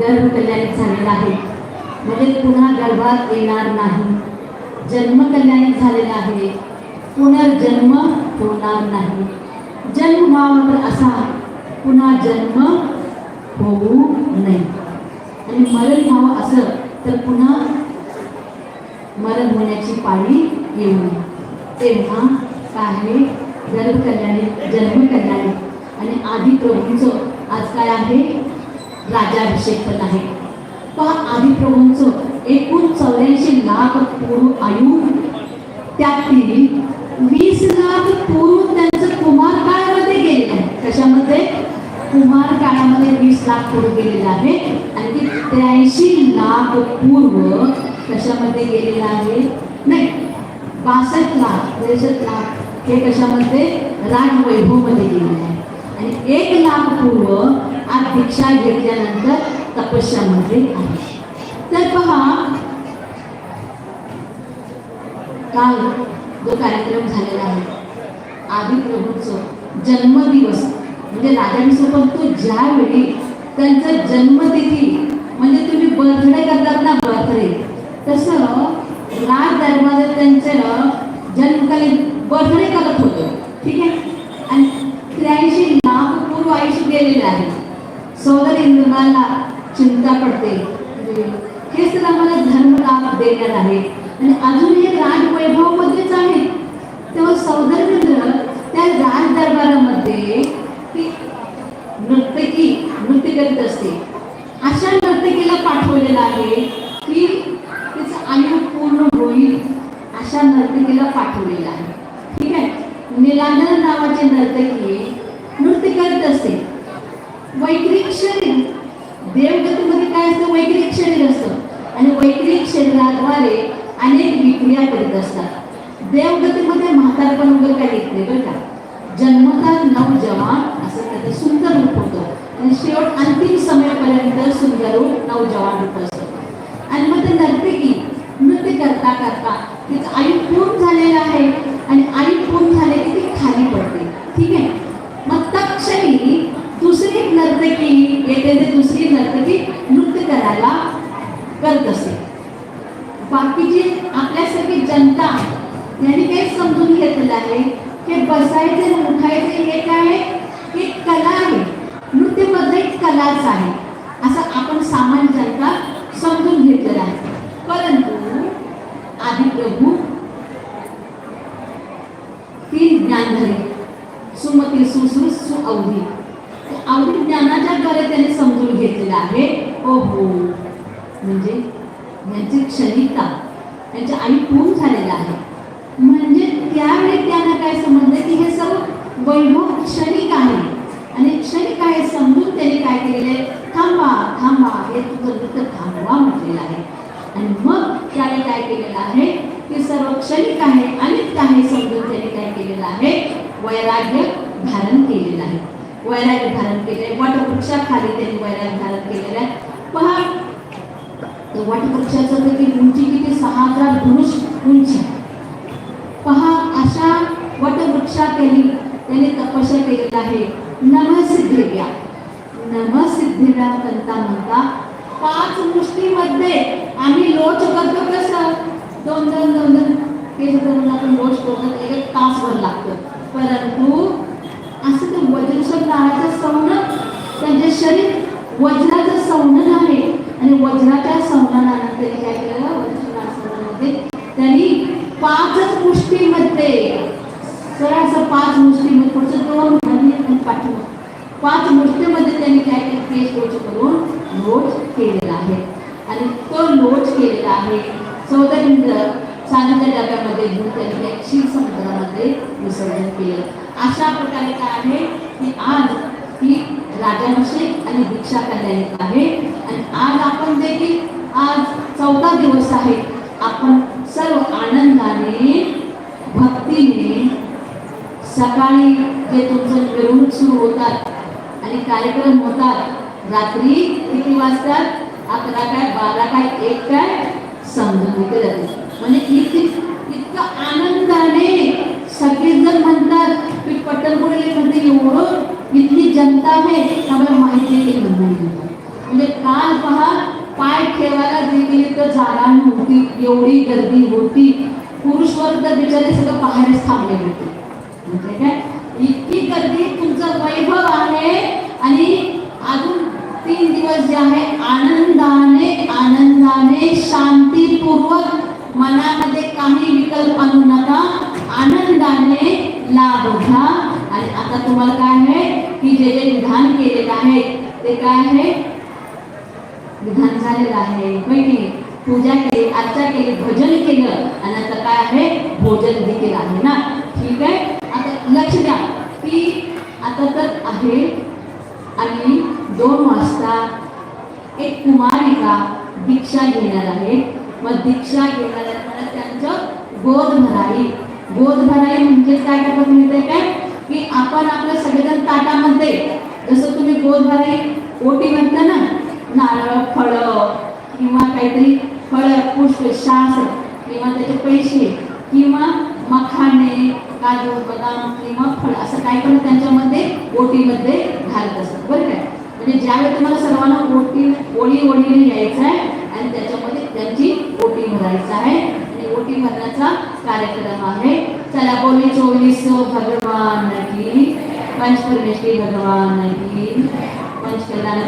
गर्भ कल्याणित झालेला आहे. म्हणजे पुन्हा गर्भात येणार नाही. जन्म कल्याणित झालेला आहे. पुनर्जन्म होणार नाही. जन्म व्हावा तर असा पुन्हा जन्म होऊ नये. आणि मरण व्हावं असं तर पुन्हा मरण होण्याची पाळी येऊ नये. तेव्हा काय? आहे गर्भ कल्याणी जन्म कल्याणी आणि आधी प्रभूंचं आज काय आहे? राजाभिषेक पण आहे. पहा आधी एकूण चौऱ्याऐंशी लाख पूर्व आयु. त्यातील वीस लाख पूर्व त्यांचं कुमार काळामध्ये गेलेलं आहे. कशामध्ये? कुमार काळामध्ये वीस लाख पूर्व गेलेलं आहे. आणि ते त्र्याऐंशी लाख पूर्व कशामध्ये गेलेलं आहे? नाही बासष्ट लाख त्रेसष्ट लाख हे कशामध्ये? राजवैभवमध्ये गेलेलं आहे. आणि एक लाख पूर्व आणि दीक्षा घेतल्यानंतर तपस्यामध्ये आहे. तर पहा काल जो कार्यक्रम झालेला आहे आदि प्रभूचं जन्मदिवस म्हणजे राजाभिषेक पण तो ज्यावेळी त्यांचं जन्मतिथी म्हणजे तुम्ही बर्थडे करतात ना बर्थडे तसं राज दरबारात त्यांचं जन्मकालीन बर्थडे करत होतं ठीक आहे आणि त्र्याऐंशी लाख पूर्व आयुष्य गेलेलं आहे सौदर चिंता पडते. हे हेच तर आम्हाला धर्मलाभ देण्यात आहे. आणि अजून हे राजवैभवमध्येच आहे. तेव्हा सौदर त्या राज दरबारामध्ये ती नर्तकी नृत्य करीत असते. अशा नर्तकीला पाठवलेलं आहे की तिचं आयु पूर्ण होईल अशा नर्तकीला पाठवलेलं आहे. ठीक आहे? निलांदर नावाची नर्तकी वैक्रिक शरीर. देवगतीमध्ये काय असतं? वैक्रिक शरीर असतं. आणि वैक्रिक शरीराद्वारे अनेक विक्रिया करीत असतात. देवगतीमध्ये म्हातारपण वगैरे काय येत नाही बरं का? जन्मतात नवजवान असं त्याचं सुंदर रूप होतं. आणि शेवट अंतिम समयापर्यंत सुंदर रूप नवजवान रूप असतं. आणि मग ते नर्तकी नृत्य करता करता तिचं आयु पूर्ण झालेलं आहे. आणि आयु पूर्ण झाले की ती खाली पडते ठीक आहे मग तत्क्षणी दुसरी की येते ते दुसरी नर्तकी नृत्य करायला करत असते. बाकीची आपल्यासारखी जनता यांनी काही समजून घेतलेलं आहे की बसायचे उठायचे हे काय आहे? ही कला आहे. नृत्यमध्ये एक कलाच आहे असं आपण सामान्य जनता समजून घेतलेलं आहे परंतु आधी प्रभू तीन ज्ञानधरे सुमती सुश्रू सुअवधी ते अवधी ज्ञानाच्या द्वारे त्याने समजून घेतलेलं आहे. ओ हो. म्हणजे यांची क्षणिकता त्यांच्या आई पूर्ण झालेलं आहे. म्हणजे त्यावेळी त्यांना काय समजलं की हे सर्व वैभव क्षणिक आहे. आणि क्षणिक आहे समजून त्याने काय केलेलं आहे? थांबा थांबा हे तुझं नृत्य थांबवा म्हटलेलं आहे. आणि मग त्याने काय केलेलं आहे? की सर्व क्षणिक आहे अनित्य आहे समजून त्याने काय केलेलं आहे? वैराग्य वैराग्य धारण केलेलं आहे वटवृक्षाखाली त्यांनी वैराग्य धारण केलेलं आहे. पहा वटवृक्षाचं तर उंची किती? सहा हजार धनुष उंची. पहा अशा वटवृक्षाखाली त्याने तपस्या केलेली आहे नमसिद्धिव्या नमसिद्धिव्या म्हणता म्हणता पाच मुष्टीमध्ये आम्ही लोच करतो कसं? दोन दोन दोन दोन. केस करून आपण लोच करतो एक एक तासभर लागतो. परंतु असं ते वज्रसर नावाचं सौन त्यांचे वजनाचं वज्राचं आहे. आणि वजनाच्या संवहनानंतर त्यांनी काय केलं? वज्रसर त्यांनी पाचच मुष्टीमध्ये सर असं पाच मुष्टीमध्ये पुढचं दोन खाली आणि पाच मुष्टीमध्ये त्यांनी काय केलं? केस लोच करून लोच केलेला आहे. आणि तो लोच केलेला आहे. चौदा इंद्र चांदीच्या डब्यामध्ये घेऊन त्यांनी त्या क्षीर समुद्रामध्ये विसर्जन केलं. अशा प्रकारे काय आहे की आज ही राजाभिषेक आणि दीक्षा कल्याणिक आहे. आणि आज आपण देखील आज चौथा दिवस आहे. आपण सर्व आनंदाने भक्तीने सकाळी जे तुमचं मिरवणूक सुरू होतात. आणि कार्यक्रम होतात. रात्री किती वाजतात? अकरा काय बारा काय एक काय? समजून घेतले जाते. म्हणजे इतकी आनंदाने सगळेजण म्हणतात की पट्टणपुढे म्हणते एवढं इथली जनता आहे आम्हाला माहिती आहे की म्हणजे काल पहा पाय ठेवायला देखील तर जागा नव्हती एवढी गर्दी होती। पुरुष वर्ग बिचारे सगळं बाहेरच थांबले होते। म्हणजे काय इतकी गर्दी तुमचं वैभव आहे आणि अजून तीन दिवस जे आहे आनंदाने आनंदाने शांतीपूर्वक मनामध्ये काही विकल्प आणू नका आनंदाने लाभ घ्या. आणि आता तुम्हाला काय आहे? की जे जे विधान केलेलं आहे ते काय आहे विधान झालेलं आहे की नाही? पूजा केली आजच्या केली भजन केलं आणि आता काय आहे भोजन देखील आहे ना? ठीक आहे आता लक्ष द्या की आता तर आहे आणि दोन वाजता एक कुमारिका दीक्षा घेणार आहे मग दीक्षा मला त्यांचं गोद भराई। गोद भराई म्हणजे काय करतात माहिती काय? की आपण आपलं सगळेजण ताटामध्ये जसं तुम्ही गोद ओटी म्हणता ना नारळ फळं किंवा काहीतरी फळं पुष्प शास किंवा त्याचे पैसे किंवा मखाणे काजू बदाम किंवा फळ असं काही पण त्यांच्यामध्ये ओटीमध्ये घालत असतात. बरं काय म्हणजे ज्यावेळी तुम्हाला सर्वांना ओटी ओळी ओळीने यायचं आहे आणि त्याच्यामध्ये त्यांची ओटी भरायचं आहे आणि मनाचा कार्यक्रम आहे. चला बोली चोवीस भगवान की. पंचपरमेश्वरी भगवान की. पंचकल्याण